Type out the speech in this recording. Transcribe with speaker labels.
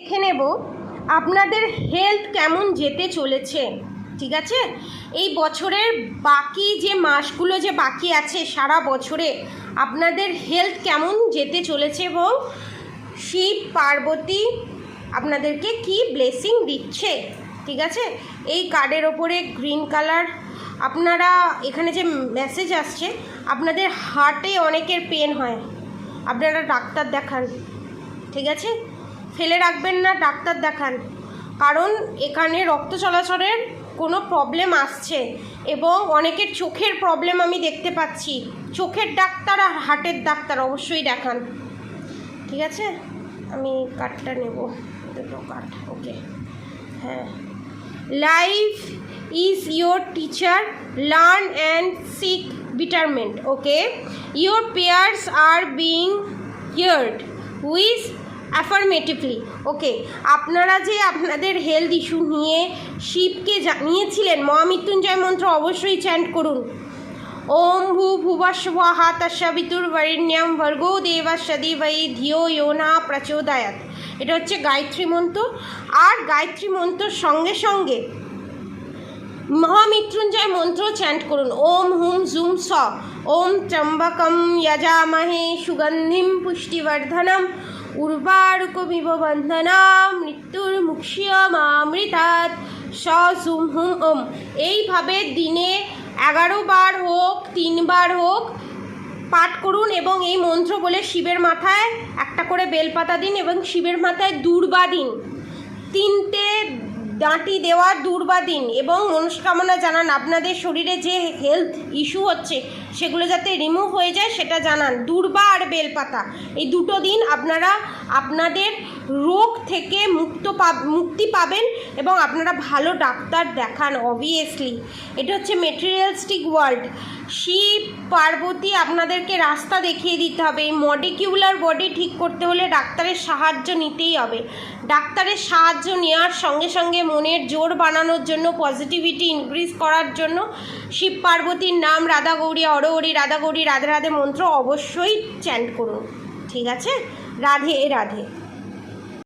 Speaker 1: দেখে নেব আপনাদের হেলথ কেমন যেতে চলেছে, ঠিক আছে? এই বছরের বাকি যে মাসগুলো যে বাকি আছে সারা বছরে আপনাদের হেলথ কেমন যেতে চলেছে এবং শিব পার্বতী আপনাদেরকে কি ব্লেসিং দিচ্ছে, ঠিক আছে? এই কার্ডের ওপরে গ্রিন কালার আপনারা এখানে যে মেসেজ আসছে, আপনাদের হার্টে অনেকের পেন হয়। আপনারা ডাক্তার দেখান, ঠিক আছে? ফেলে রাখবেন না, ডাক্তার দেখান। কারণ এখানে রক্ত চলাচলের কোনো প্রবলেম আসছে এবং অনেকের চোখের প্রবলেম আমি দেখতে পাচ্ছি। চোখের ডাক্তার আর হার্টের ডাক্তার অবশ্যই দেখান। ঠিক আছে? আমি কার্ডটা নেব। দুটো কার্ড ওকে হ্যাঁ। Life is your teacher learn and seek betterment okay your prayers are being heard with affirmatively okay আপনারা যে আপনাদের হেলথ ইস্যু নিয়ে শিবকে জানিয়েছিলেন, মহামৃত্যুঞ্জয় মন্ত্র অবশ্যই চ্যান্ট করুন। ওম ভূ ভুবস্বহা তস্বিতুর বরিণ্যম ভর্গো দেবস্য দেবৈ ধিও ইয়োনা প্রচোদয়াত। এটা হচ্ছে গায়ত্রী মন্ত্র। আর গায়ত্রী মন্ত্রর সঙ্গে সঙ্গে মহামৃত্যুঞ্জয় মন্ত্র চ্যান্ট করুন। ওম হুম জুম স। ওম ত্র্যম্বকম যজামহে সুগন্ধিম পুষ্টিবর্ধনম। উর্বারুকমিব বন্ধনা মৃত্যুর মুক্ষিয়মামৃতাৎ স জুম হুম ওম। এইভাবে দিনে এগারো বার হোক তিনবার হোক পাঠ করুন এবং এই মন্ত্র বলে শিবের মাথায় একটা করে বেলপাতা দিন এবং শিবের মাথায় দুর্বা দিন। তিনটে ডাঁটি দেওয়া দূর্বা দিন এবং মনস্কামনা জানান আপনাদের শরীরে যে হেলথ ইস্যু হচ্ছে, সেগুলো যাতে রিমুভ হয়ে যায় সেটা জানান। দূর্বা আর বেলপাতা, এই দুটো দিন আপনারা আপনাদের রোগ থেকে মুক্ত মুক্তি পাবেন এবং আপনারা ভালো ডাক্তার দেখান অবভিয়াসলি এটা হচ্ছে মেটেরিয়ালস্টিক ওয়ার্ল্ড শিব, পার্বতী, আপনাদেরকে রাস্তা দেখিয়ে দিতে হবে। এই মডিকিউলার বডি ঠিক করতে হলে ডাক্তারের সাহায্য নিতেই হবে। ডাক্তারের সাহায্য নেওয়ার সঙ্গে সঙ্গে মনের জোর বানানোর জন্য পজিটিভিটি ইনক্রিজ করার জন্য শিব পার্বতীর নাম রাধা গৌরী অরগৌরী রাধা গৌরী, রাধে রাধে মন্ত্র অবশ্যই চ্যান্ট করুন। ঠিক আছে? রাধে রাধে।